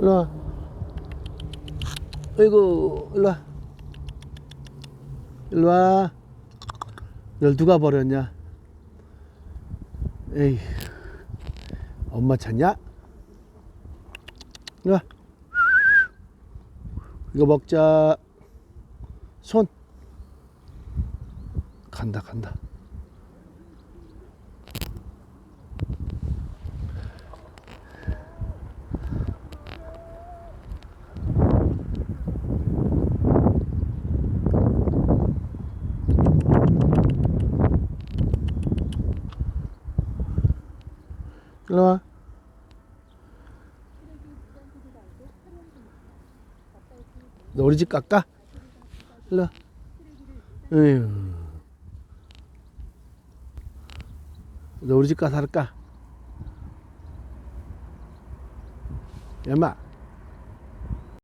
일로 와. 어이구, 일로 와. 일로 와. 널 누가 버렸냐? 에이, 엄마 찾냐? 일로 와. 이거 먹자. 손. 간다, 간다. 일로 와. 너 우리 집 갈까? 일로 와. 에휴. 너 우리 집 가서 할까? 엄마